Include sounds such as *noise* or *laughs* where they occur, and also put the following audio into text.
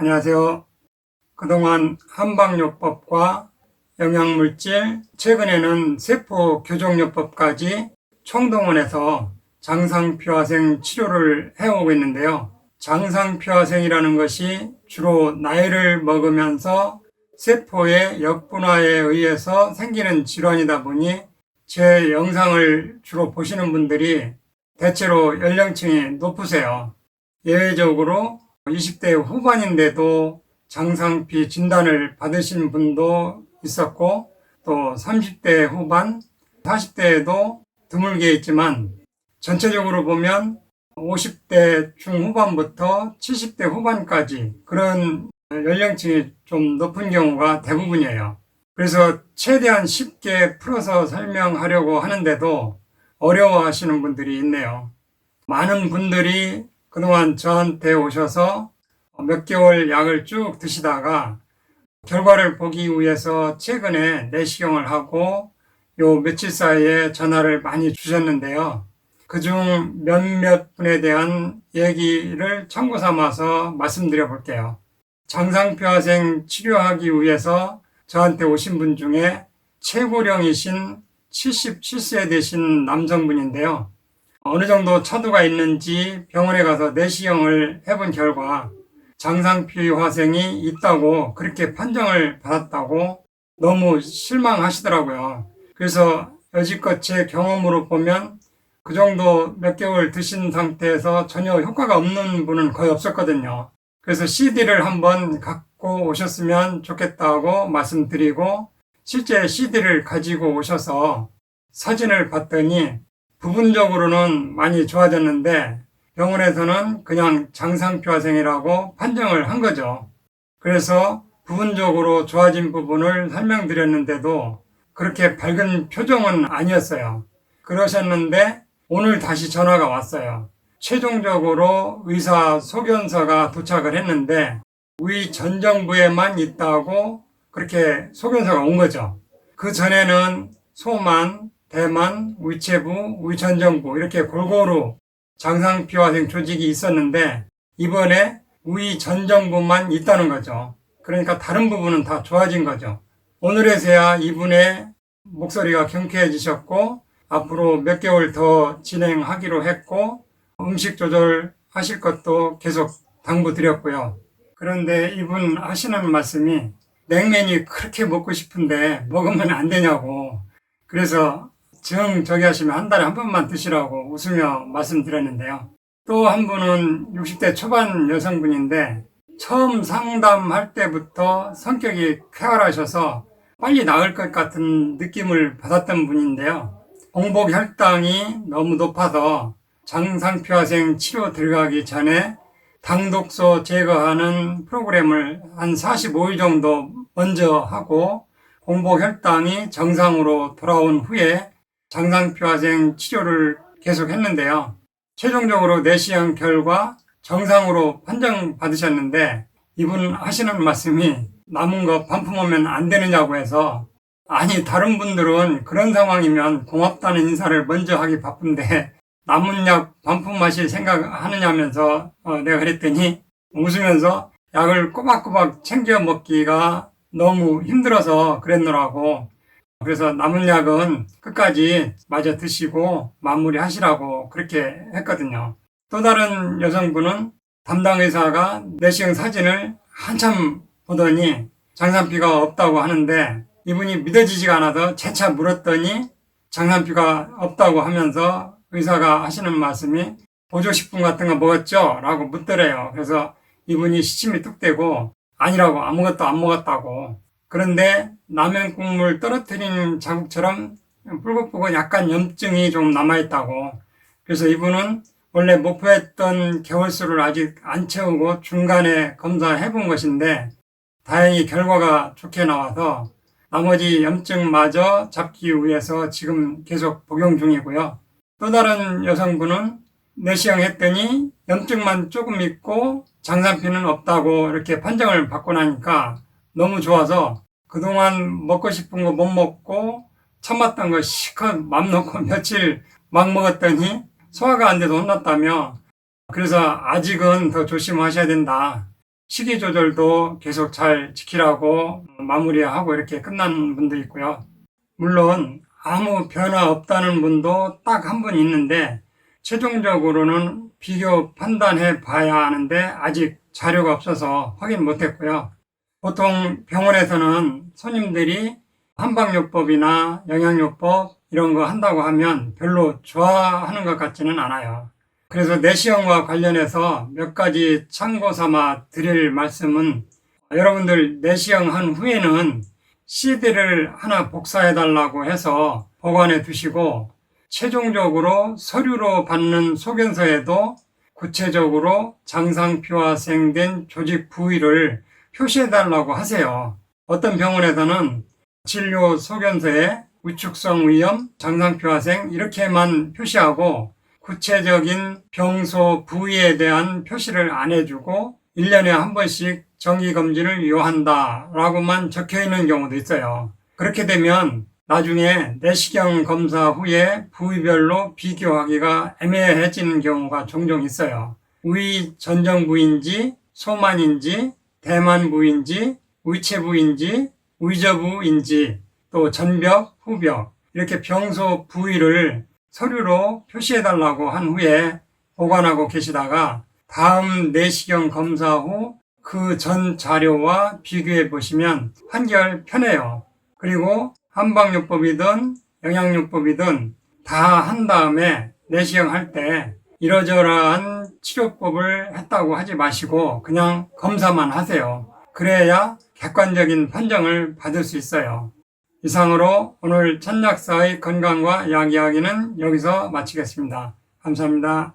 안녕하세요. 그동안 한방요법과 영양물질, 최근에는 세포 교정요법까지 총동원해서 장상피화생 치료를 해오고 있는데요. 장상피화생이라는 것이 주로 나이를 먹으면서 세포의 역분화에 의해서 생기는 질환이다 보니 제 영상을 주로 보시는 분들이 대체로 연령층이 높으세요. 예외적으로 20대 후반인데도 장상피 진단을 받으신 분도 있었고 또 30대 후반, 40대에도 드물게 있지만 전체적으로 보면 50대 중후반부터 70대 후반까지 그런 연령층이 좀 높은 경우가 대부분이에요. 그래서 최대한 쉽게 풀어서 설명하려고 하는데도 어려워하시는 분들이 있네요. 많은 분들이 그동안 저한테 오셔서 몇 개월 약을 쭉 드시다가 결과를 보기 위해서 최근에 내시경을 하고 요 며칠 사이에 전화를 많이 주셨는데요. 그중 몇몇 분에 대한 얘기를 참고 삼아서 말씀드려 볼게요. 장상표화생 치료하기 위해서 저한테 오신 분 중에 최고령이신 77세 되신 남성분인데요. 어느 정도 차도가 있는지 병원에 가서 내시경을 해본 결과 장상피 화생이 있다고 그렇게 판정을 받았다고 너무 실망하시더라고요. 그래서 여지껏 제 경험으로 보면 그 정도 몇 개월 드신 상태에서 전혀 효과가 없는 분은 거의 없었거든요. 그래서 CD를 한번 갖고 오셨으면 좋겠다고 말씀드리고 실제 CD를 가지고 오셔서 사진을 봤더니 부분적으로는 많이 좋아졌는데 병원에서는 그냥 장상표화생이라고 판정을 한 거죠. 그래서 부분적으로 좋아진 부분을 설명드렸는데도 그렇게 밝은 표정은 아니었어요. 그러셨는데 오늘 다시 전화가 왔어요. 최종적으로 의사 소견서가 도착을 했는데 위 전정부에만 있다고 그렇게 소견서가 온 거죠. 그 전에는 소만, 대만, 위체부, 위전정부 이렇게 골고루 장상피화생 조직이 있었는데 이번에 위 전 정부만 있다는 거죠. 그러니까 다른 부분은 다 좋아진 거죠. 오늘에서야 이분의 목소리가 경쾌해지셨고 앞으로 몇 개월 더 진행하기로 했고 음식 조절 하실 것도 계속 당부드렸고요. 그런데 이분 하시는 말씀이 냉면이 그렇게 먹고 싶은데 먹으면 안 되냐고. 그래서 정 저기 하시면 한 달에 한 번만 드시라고 웃으며 말씀드렸는데요. 또 한 분은 60대 초반 여성분인데 처음 상담할 때부터 성격이 쾌활하셔서 빨리 나을 것 같은 느낌을 받았던 분인데요. 공복 혈당이 너무 높아서 장상표화생 치료 들어가기 전에 당독소 제거하는 프로그램을 한 45일 정도 먼저 하고 공복 혈당이 정상으로 돌아온 후에 장상표화생 치료를 계속 했는데요. 최종적으로 내시경 결과 정상으로 판정 받으셨는데 이분 하시는 말씀이 남은 거 반품하면 안 되느냐고 해서 아니 다른 분들은 그런 상황이면 고맙다는 인사를 먼저 하기 바쁜데 남은 약 반품하실 생각하느냐면서 어, 내가 그랬더니 웃으면서 약을 꼬박꼬박 챙겨 먹기가 너무 힘들어서 그랬노라고 그래서 남은 약은 끝까지 마저 드시고 마무리 하시라고 그렇게 했거든요. 또 다른 여성분은 담당 의사가 내시경 사진을 한참 보더니 장산피가 없다고 하는데 이분이 믿어지지가 않아서 재차 물었더니 장산피가 없다고 하면서 의사가 하시는 말씀이 보조식품 같은 거 먹었죠? 라고 묻더래요. 그래서 이분이 시침이 뚝 떼고 아니라고 아무것도 안 먹었다고. 그런데 라면 국물 떨어뜨린 자국처럼 뿔긋뿔긋 약간 염증이 좀 남아있다고. 그래서 이분은 원래 목표했던 개월수를 아직 안 채우고 중간에 검사해 본 것인데 다행히 결과가 좋게 나와서 나머지 염증마저 잡기 위해서 지금 계속 복용 중이고요. 또 다른 여성분은 내시경 했더니 염증만 조금 있고 장산피는 없다고 이렇게 판정을 받고 나니까 너무 좋아서 그동안 먹고 싶은 거 못 먹고 참았던 거 시컷 맘 놓고 *laughs* 며칠 막 먹었더니 소화가 안 돼서 혼났다며 그래서 아직은 더 조심하셔야 된다. 식이 조절도 계속 잘 지키라고 마무리하고 이렇게 끝난 분도 있고요. 물론 아무 변화 없다는 분도 딱 한 분 있는데 최종적으로는 비교 판단해 봐야 하는데 아직 자료가 없어서 확인 못했고요. 보통 병원에서는 손님들이 한방요법이나 영양요법 이런 거 한다고 하면 별로 좋아하는 것 같지는 않아요. 그래서 내시경과 관련해서 몇 가지 참고 삼아 드릴 말씀은 여러분들 내시경 한 후에는 CD를 하나 복사해 달라고 해서 보관해 두시고 최종적으로 서류로 받는 소견서에도 구체적으로 장상피화생된 조직 부위를 표시해 달라고 하세요. 어떤 병원에서는 진료 소견서에 우축성 위염, 장상피화생 이렇게만 표시하고 구체적인 병소 부위에 대한 표시를 안 해주고 1년에 한 번씩 정기검진을 요한다 라고만 적혀 있는 경우도 있어요. 그렇게 되면 나중에 내시경 검사 후에 부위별로 비교하기가 애매해지는 경우가 종종 있어요. 위 전정 부인지, 소만인지, 대만 부인지, 위체 부인지, 위저부인지, 또 전벽, 후벽 이렇게 병소 부위를 서류로 표시해 달라고 한 후에 보관하고 계시다가 다음 내시경 검사 후 그 전 자료와 비교해 보시면 한결 편해요. 그리고 한방요법이든 영양요법이든 다 한 다음에 내시경 할 때 이러저러한 치료법을 했다고 하지 마시고 그냥 검사만 하세요. 그래야 객관적인 판정을 받을 수 있어요. 이상으로 오늘 천약사의 건강과 약 이야기는 여기서 마치겠습니다. 감사합니다.